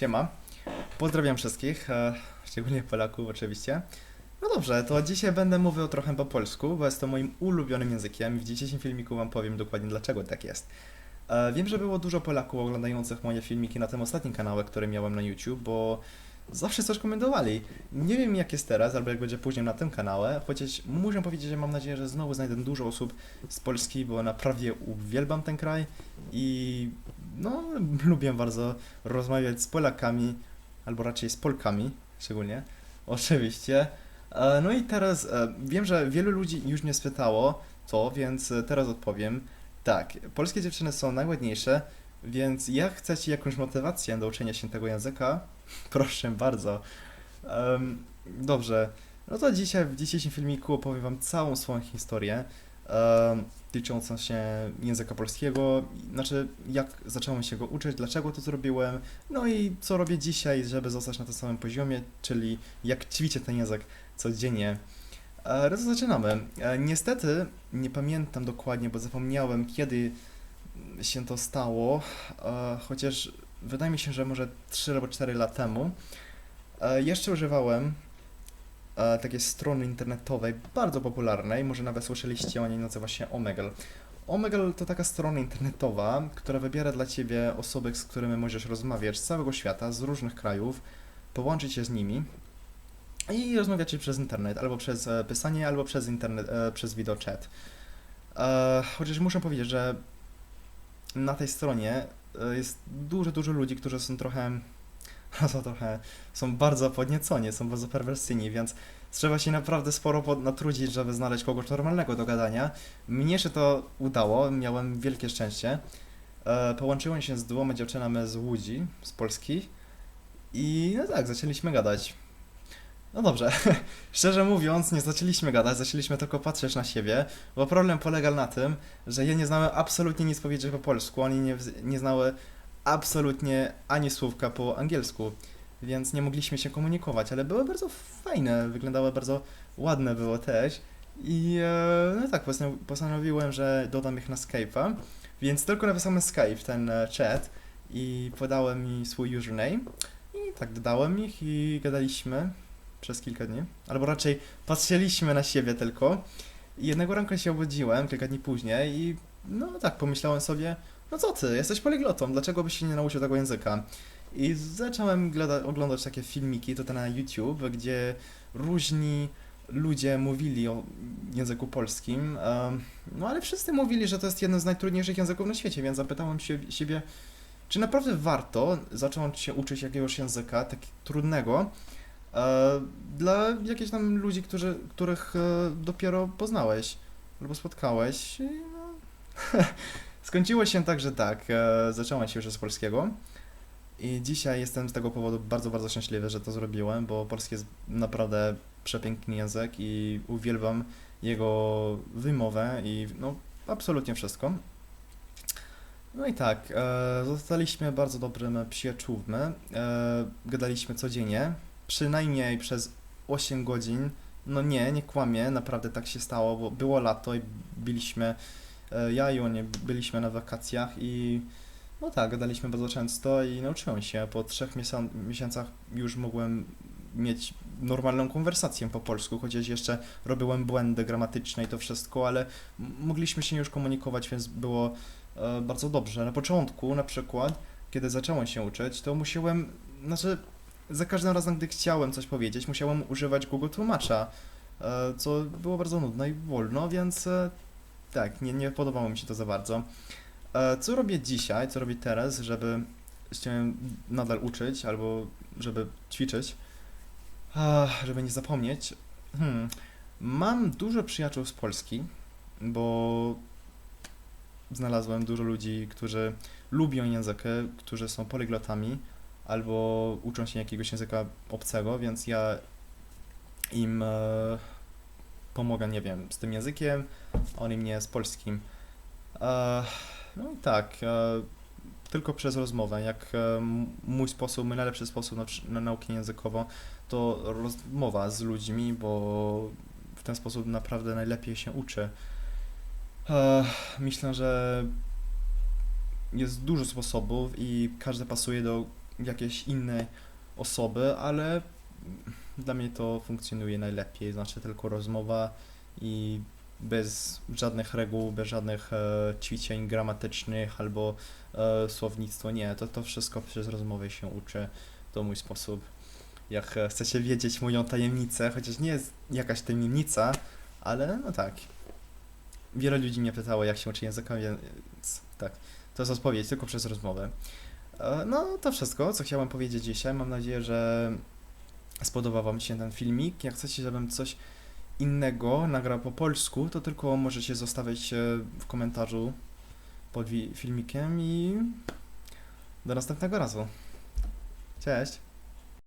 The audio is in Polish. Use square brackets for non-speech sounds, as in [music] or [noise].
Siema. Pozdrawiam wszystkich, e, szczególnie Polaków oczywiście. No dobrze, to dzisiaj będę mówił trochę po polsku, bo jest to moim ulubionym językiem w dzisiejszym filmiku Wam powiem dokładnie dlaczego tak jest. E, Wiem, że było dużo Polaków oglądających moje filmiki na tym ostatnim kanale, który miałem na YouTube, bo zawsze coś komentowali. Nie wiem jak jest teraz, albo jak będzie później na tym kanale, chociaż muszę powiedzieć, że mam nadzieję, że znowu znajdę dużo osób z Polski, bo naprawdę uwielbiam ten kraj i no, [laughs] lubię bardzo rozmawiać z Polakami, albo raczej z Polkami szczególnie, [laughs] oczywiście. E, No i teraz e, wiem, że wielu ludzi już mnie spytało to, więc e, teraz odpowiem. Tak, polskie dziewczyny są najładniejsze, więc jak chcecie jakąś motywację do uczenia się tego języka, [laughs] proszę bardzo. Dobrze, no to dzisiaj w dzisiejszym filmiku opowiem Wam całą swoją historię dotyczącą się języka polskiego, znaczy jak zacząłem się go uczyć, dlaczego to zrobiłem, no i co robię dzisiaj, żeby zostać na tym samym poziomie, czyli jak ćwiczę ten język codziennie. E, zaczynamy. E, Niestety nie pamiętam dokładnie, bo zapomniałem kiedy się to stało, e, chociaż wydaje mi się, że może 3 albo 4 lata temu. E, Jeszcze używałem e, takiej strony internetowej, bardzo popularnej, może nawet słyszeliście o niej, nazywa się Omegle. Omegle to taka strona internetowa, która wybiera dla Ciebie osoby, z którymi możesz rozmawiać z całego świata, z różnych krajów, połączyć się z nimi i rozmawiać przez internet, albo przez e, pisanie, albo przez internet, e, przez wideochat. E, chociaż muszę powiedzieć, że na tej stronie e, jest dużo, dużo ludzi, którzy są trochę, [laughs] są trochę, są bardzo podnieconi, są bardzo perwersyjni, więc trzeba się naprawdę sporo natrudzić, żeby znaleźć kogoś normalnego do gadania. Mnie się to udało, miałem wielkie szczęście. E, połączyłem się z dwoma dziewczynami z Łodzi, z Polski i no tak, zaczęliśmy gadać. No dobrze, [laughs] szczerze mówiąc, nie zaczęliśmy gadać, zaczęliśmy tylko patrzeć na siebie, bo problem polegał na tym, że ja nie znałem absolutnie nic powiedzieć po polsku, oni nie, nie znały absolutnie ani słówka po angielsku, więc nie mogliśmy się komunikować, ale były bardzo fajne, wyglądały bardzo ładne było też. I e, no tak, postanowi- postanowiłem, że dodam ich na Skype'a, więc tylko napisałem Skype, ten e, chat i podałem mi swój username. I tak dodałem ich i gadaliśmy przez kilka dni, albo raczej patrzyliśmy na siebie tylko. I jednego ranka się obudziłem, kilka dni później i no tak, pomyślałem sobie, no co ty, jesteś poliglotą, dlaczego byś się nie nauczył tego języka? I zacząłem oglądać takie filmiki tutaj na YouTube, gdzie różni ludzie mówili o języku polskim, no ale wszyscy mówili, że to jest jeden z najtrudniejszych języków na świecie, więc zapytałem się, siebie, czy naprawdę warto zacząć się uczyć jakiegoś języka, tak trudnego, e, dla jakichś tam ludzi, którzy, których e, dopiero poznałeś albo spotkałeś. I no. [laughs] Skończyło się tak, że tak, e, zacząłem się już z polskiego. I dzisiaj jestem z tego powodu bardzo, bardzo szczęśliwy, że to zrobiłem, bo polski jest naprawdę przepiękny język i uwielbiam jego wymowę i no absolutnie wszystko. No i tak, e, zostaliśmy bardzo dobrymi przyjaciółmi, e, gadaliśmy codziennie, przynajmniej przez 8 godzin. No nie, nie kłamię, naprawdę tak się stało, bo było lato i byliśmy, ja i oni byliśmy na wakacjach i no tak, gadaliśmy bardzo często i nauczyłem się. Po trzech miesią- miesiącach już mogłem mieć normalną konwersację po polsku, chociaż jeszcze robiłem błędy gramatyczne i to wszystko, ale mogliśmy się już komunikować, więc było e, bardzo dobrze. Na początku na przykład, kiedy zacząłem się uczyć, to musiałem, znaczy za każdym razem, gdy chciałem coś powiedzieć, musiałem używać Google Tłumacza, e, co było bardzo nudne i wolno, więc e, tak, nie, nie podobało mi się to za bardzo. E, Co robię dzisiaj, co robię teraz, żeby się nadal uczyć albo żeby ćwiczyć, żeby nie zapomnieć? Hmm. Mam dużo przyjaciół z Polski, bo znalazłem dużo ludzi, którzy lubią językę, którzy są poliglotami albo uczą się jakiegoś języka obcego, więc ja im e, pomogę, nie wiem, z tym językiem, oni mnie z polskim. No i tak, e, tylko przez rozmowę. Jak e, mój sposób, mój najlepszy sposób na, na naukę językową to rozmowa z ludźmi, bo w ten sposób naprawdę najlepiej się uczy. Myślę, że jest dużo sposobów i każdy pasuje do jakieś inne osoby, ale dla mnie to funkcjonuje najlepiej, znaczy tylko rozmowa i bez żadnych reguł, bez żadnych e, ćwiczeń gramatycznych albo e, słownictwo, nie, to, to wszystko przez rozmowę się uczy, to mój sposób. Jak e, chcecie wiedzieć moją tajemnicę, chociaż nie jest jakaś tajemnica, ale no tak. Wiele ludzi mnie pytało, jak się uczy języka, więc tak, to jest odpowiedź tylko przez rozmowę. E, No, to wszystko, co chciałem powiedzieć dzisiaj. Mam nadzieję, że spodobał Wam się ten filmik. Jak chcecie, żebym coś innego nagrał po polsku, to tylko możecie zostawić e, w komentarzu pod filmikiem i do następnego razu. Cześć!